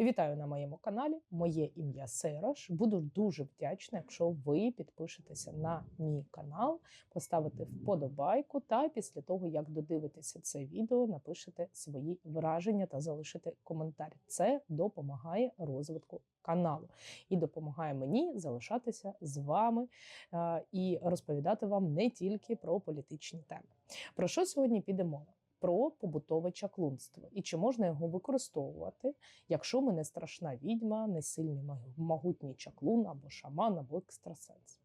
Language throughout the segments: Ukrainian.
Вітаю на моєму каналі. Моє ім'я Сейрош. Буду дуже вдячна, якщо ви підпишетеся на мій канал, поставите вподобайку та після того, як додивитеся це відео, напишете свої враження та залишите коментар. Це допомагає розвитку каналу і допомагає мені залишатися з вами е, і розповідати вам не тільки про політичні теми. Про що сьогодні піде мова? Про побутове чаклунство? І чи можна його використовувати, якщо ми не страшна відьма, не сильний могутній чаклун або шаман, або екстрасенс.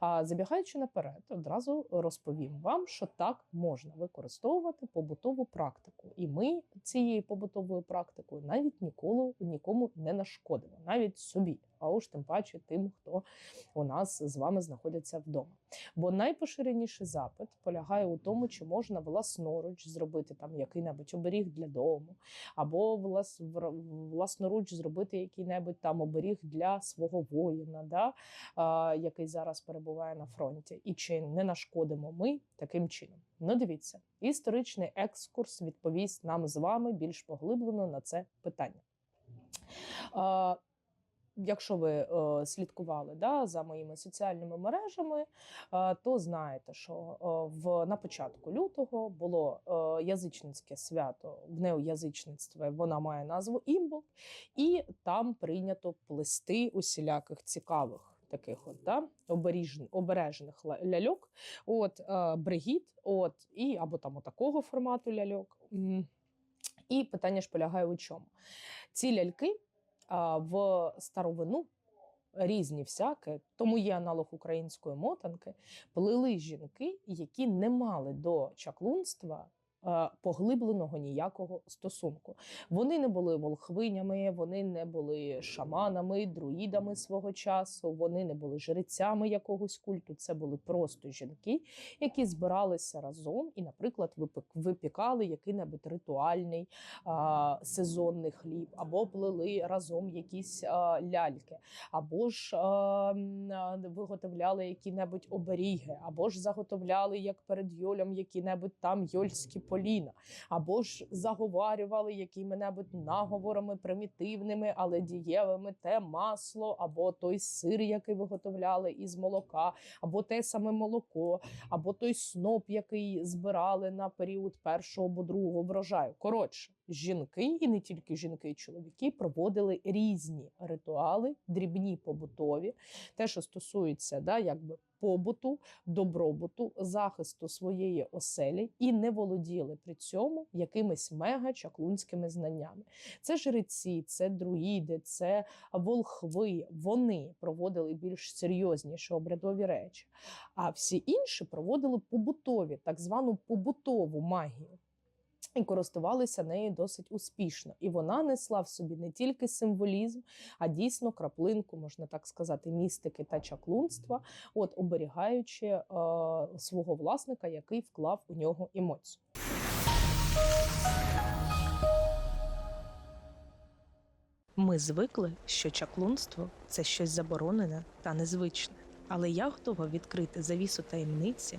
А забігаючи наперед, одразу розповім вам, що так можна використовувати побутову практику, і ми цією побутовою практикою навіть ніколи нікому не нашкодимо, навіть собі, а уж тим паче тим, хто у нас з вами знаходиться вдома. Бо найпоширеніший запит полягає у тому, чи можна власноруч зробити там який-небудь оберіг для дому, або влас, власноруч зробити який-небудь там оберіг для свого воїна, да, який зараз перебуває на фронті, і чи не нашкодимо ми таким чином. Ну, дивіться, історичний екскурс відповість нам з вами більш поглиблено на це питання. Якщо ви е, слідкували да, за моїми соціальними мережами, е, то знаєте, що е, в на початку лютого було е, язичницьке свято в неоязичництві, вона має назву Імбол, і там прийнято плести усіляких цікавих. Таких от да, обережних, ляльок, от е, бригіт, от і або там такого формату ляльок. І питання ж полягає у чому? Ці ляльки в старовину. Різні всяке, тому є аналог української мотанки, плели жінки, які не мали до чаклунства поглибленого ніякого стосунку. Вони не були волхвинями, вони не були шаманами, друїдами свого часу, вони не були жрецями якогось культу. Це були просто жінки, які збиралися разом і, наприклад, випікали який-небудь ритуальний а, сезонний хліб, або плели разом якісь а, ляльки, або ж а, виготовляли які-небудь оберіги, або ж заготовляли як перед Йолем які-небудь там йольські поліна, або ж заговарювали якими-небудь наговорами примітивними, але дієвими те масло, або той сир, який виготовляли із молока, або те саме молоко, або той сноп, який збирали на період першого або другого врожаю. Коротше, жінки, і не тільки жінки, і чоловіки проводили різні ритуали, дрібні побутові, те, що стосується, да, якби побуту, добробуту, захисту своєї оселі і не володіли при цьому якимись мега-чаклунськими знаннями. Це жреці, це друїди, це волхви. Вони проводили більш серйозніші обрядові речі. А всі інші проводили побутові, так звану побутову магію і користувалися нею досить успішно. І вона несла в собі не тільки символізм, а дійсно краплинку, можна так сказати, містики та чаклунства, от оберігаючи е, свого власника, який вклав у нього емоцію. Ми звикли, що чаклунство це щось заборонене та незвичне, але я готова відкрити завісу таємниці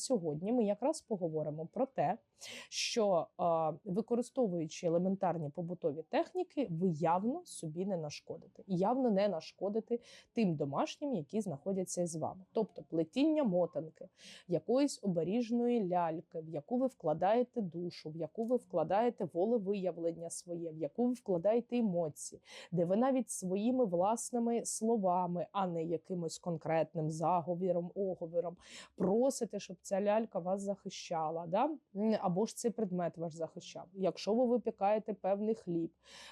Сьогодні ми якраз поговоримо про те, що використовуючи елементарні побутові техніки, ви явно собі не нашкодите явно не нашкодите тим домашнім, які знаходяться з вами. Тобто плетіння мотанки, якоїсь оберіжної ляльки, в яку ви вкладаєте душу, в яку ви вкладаєте волевиявлення своє, в яку ви вкладаєте емоції, де ви навіть своїми власними словами, а не якимось конкретним заговіром, оговіром, просите, щоб ця лялька вас захищала, да? Або ж цей предмет ваш захищав. Якщо ви випікаєте певний хліб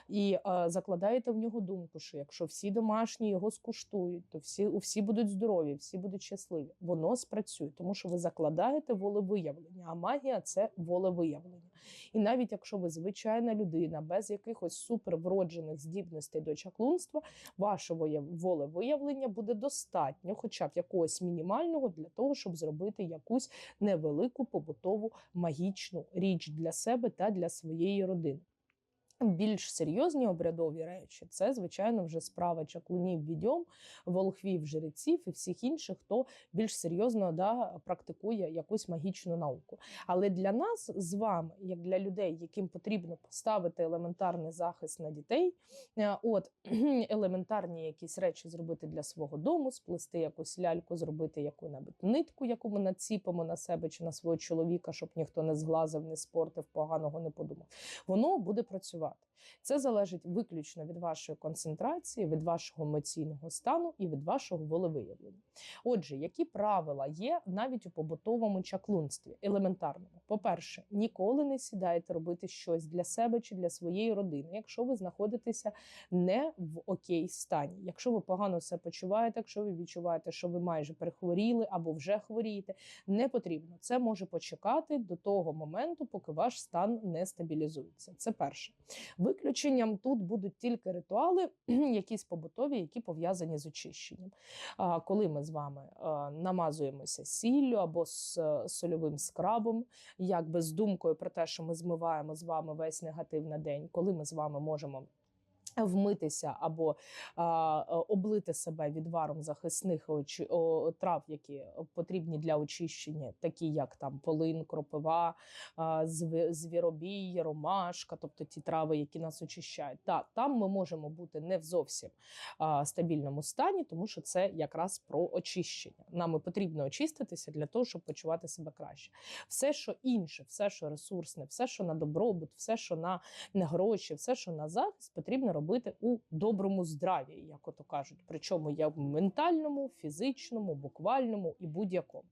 і е, закладаєте в нього думку, що якщо всі домашні його скуштують, то всі, всі будуть здорові, всі будуть щасливі. Воно спрацює, тому що ви закладаєте волевиявлення, а магія це волевиявлення. І навіть якщо ви звичайна людина без якихось супервроджених здібностей до чаклунства, вашого волевиявлення буде достатньо, хоча б якогось мінімального, для того, щоб зробити якусь невелику побутову магічну річ для себе та для своєї родини. Більш серйозні обрядові речі це, звичайно, вже справа чаклунів, відьом, волхвів, жреців і всіх інших, хто більш серйозно да, практикує якусь магічну науку. Але для нас з вами, як для людей, яким потрібно поставити елементарний захист на дітей, е, от елементарні якісь речі зробити для свого дому, сплести якусь ляльку, зробити яку-небудь нитку, яку ми націпимо на себе чи на свого чоловіка, щоб ніхто не зглазив, не спортив, поганого не подумав. Воно буде працювати. Це залежить виключно від вашої концентрації, від вашого емоційного стану і від вашого волевиявлення. Отже, які правила є навіть у побутовому чаклунстві? Елементарному. По-перше, ніколи не сідайте робити щось для себе чи для своєї родини, якщо ви знаходитеся не в окей стані. Якщо ви погано себе почуваєте, якщо ви відчуваєте, що ви майже перехворіли або вже хворієте, не потрібно. Це може почекати до того моменту, поки ваш стан не стабілізується. Це перше. Виключенням тут будуть тільки ритуали, якісь побутові, які пов'язані з очищенням. Коли ми з вами намазуємося сіллю або з е, сольовим скрабом, якби з думкою про те, що ми змиваємо з вами весь негатив на день, коли ми з вами можемо. Вмитися або а, е, облити себе відваром захисних очі, о, трав, які потрібні для очищення, такі як там полин, кропива, а, звіробій, ромашка, тобто ті трави, які нас очищають. Так, там ми можемо бути не в зовсім а, стабільному стані, тому що це якраз про очищення. Нам потрібно очиститися для того, щоб почувати себе краще. Все, що інше, все, що ресурсне, все, що на добробут, все, що на, на гроші, все, що на захист, потрібно робити у доброму здраві, як ото кажуть. Причому як в ментальному, фізичному, буквальному і будь-якому.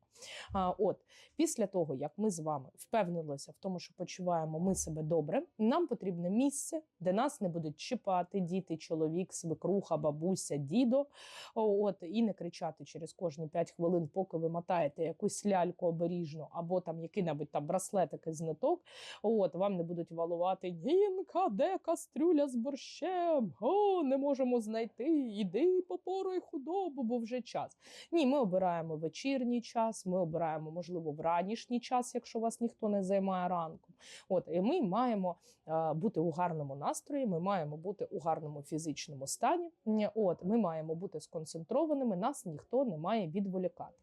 А, от після того, як ми з вами впевнилися в тому, що почуваємо ми себе добре, нам потрібне місце, де нас не будуть чіпати діти, чоловік, свекруха, бабуся, дідо. От і не кричати через кожні 5 хвилин, поки ви мотаєте якусь ляльку оберіжну, або там який-небудь там браслетик із ниток. От вам не будуть валувати Нінка, де кастрюля з борщем? О, не можемо знайти. Іди попоруй худобу, бо вже час. Ні, ми обираємо вечірній час, ми обираємо, можливо, вранішній час, якщо вас ніхто не займає ранком. От і ми маємо е, бути у гарному настрої, ми маємо бути у гарному фізичному стані. От ми маємо бути сконцентрованими, нас ніхто не має відволікати.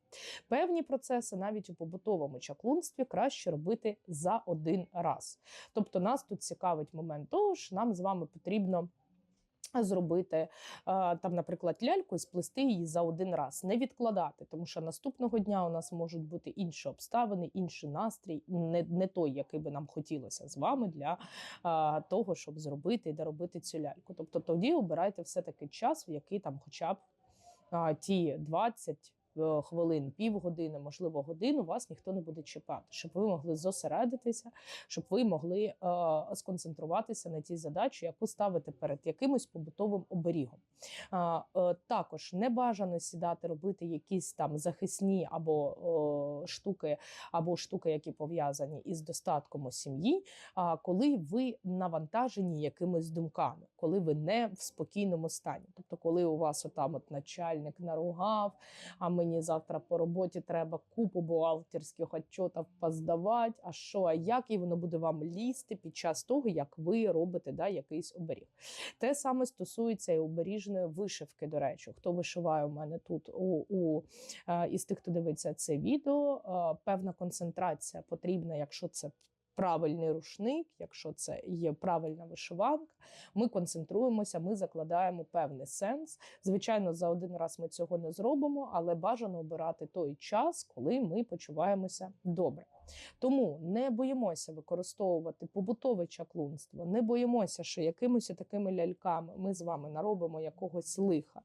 Певні процеси навіть у побутовому чаклунстві краще робити за один раз. Тобто, нас тут цікавить момент того, що нам з вами потрібно. Зробити там, наприклад, ляльку і сплести її за один раз, не відкладати, тому що наступного дня у нас можуть бути інші обставини, інший настрій, не, не той, який би нам хотілося з вами для а, того, щоб зробити і доробити цю ляльку. Тобто тоді обирайте все таки час, в який там, хоча б а, ті 20 е, хвилин, півгодини, можливо, годину вас ніхто не буде чіпати, щоб ви могли зосередитися, щоб ви могли е, сконцентруватися на тій задачі, яку ставите перед якимось побутовим оберігом. А, е, також не бажано сідати, робити якісь там захисні або е, штуки, або штуки, які пов'язані із достатком у сім'ї. А коли ви навантажені якимись думками, коли ви не в спокійному стані, тобто, коли у вас отам от начальник наругав, а мені завтра по роботі треба купу бухгалтерських отчотів поздавати, а що, а як, і воно буде вам лізти під час того, як ви робите да, якийсь оберіг. Те саме стосується і оберіжної вишивки. До речі, хто вишиває у мене тут у, у е, із тих, хто дивиться це відео, е, певна концентрація потрібна, якщо це правильний рушник, якщо це є правильна вишиванка, ми концентруємося, ми закладаємо певний сенс. Звичайно, за один раз ми цього не зробимо, але бажано обирати той час, коли ми почуваємося добре. Тому не боїмося використовувати побутове чаклунство, не боїмося, що якимось такими ляльками ми з вами наробимо якогось лиха.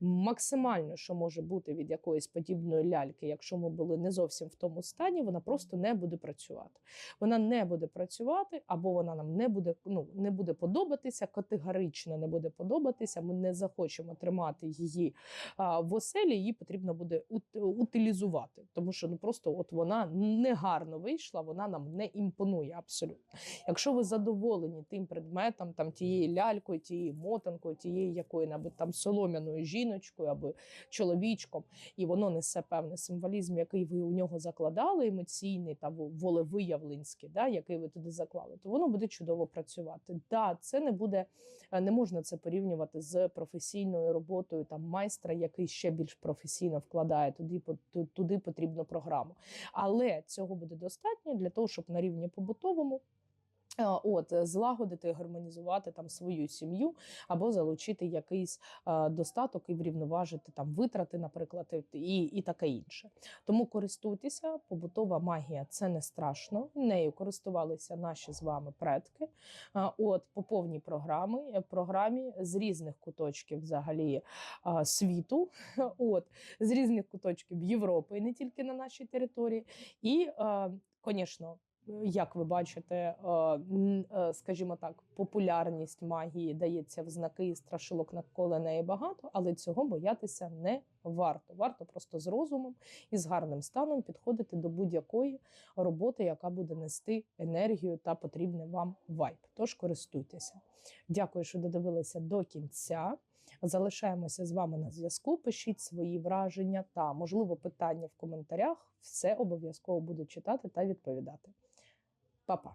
Максимально, що може бути від якоїсь подібної ляльки, якщо ми були не зовсім в тому стані, вона просто не буде працювати. Вона не буде працювати, або вона нам не буде ну не буде подобатися, категорично не буде подобатися. Ми не захочемо тримати її а, в оселі. Її потрібно буде ут- утилізувати, тому що ну просто от вона негарно вийшла, вона нам не імпонує абсолютно. Якщо ви задоволені тим предметом, там тією лялькою, тією мотанкою, тією якою-небудь там солом'яною жіночкою або чоловічком, і воно несе певний символізм, який ви у нього закладали, емоційний та во- волевиявленський, да, який ви туди заклали, то воно буде чудово працювати. Да, це не буде, е, не можна це порівнювати з професійною роботою там майстра, який ще більш професійно вкладає туди, туди потрібну програму. Але цього буде достатньо для того, щоб на рівні побутовому. Е, От е, злагодити, гармонізувати там свою сім'ю або залучити якийсь е, достаток і врівноважити там витрати, наприклад, і, і таке інше. Тому користуйтеся, побутова магія це не страшно. Нею користувалися наші з вами предки. Е, От по повній програмі, е, програмі з різних куточків взагалі е, світу, от з різних куточків Європи, не тільки на нашій території. І, звісно, як ви бачите, е, е, скажімо так, популярність магії дається в знаки і страшилок навколо неї багато, але цього боятися не варто. Варто просто з розумом і з гарним станом підходити до будь-якої роботи, яка буде нести енергію та потрібний вам вайб. Тож користуйтеся. Дякую, що додивилися до кінця. Залишаємося з вами на зв'язку. Пишіть свої враження та, можливо, питання в коментарях. Все обов'язково буду читати та відповідати. Па-па!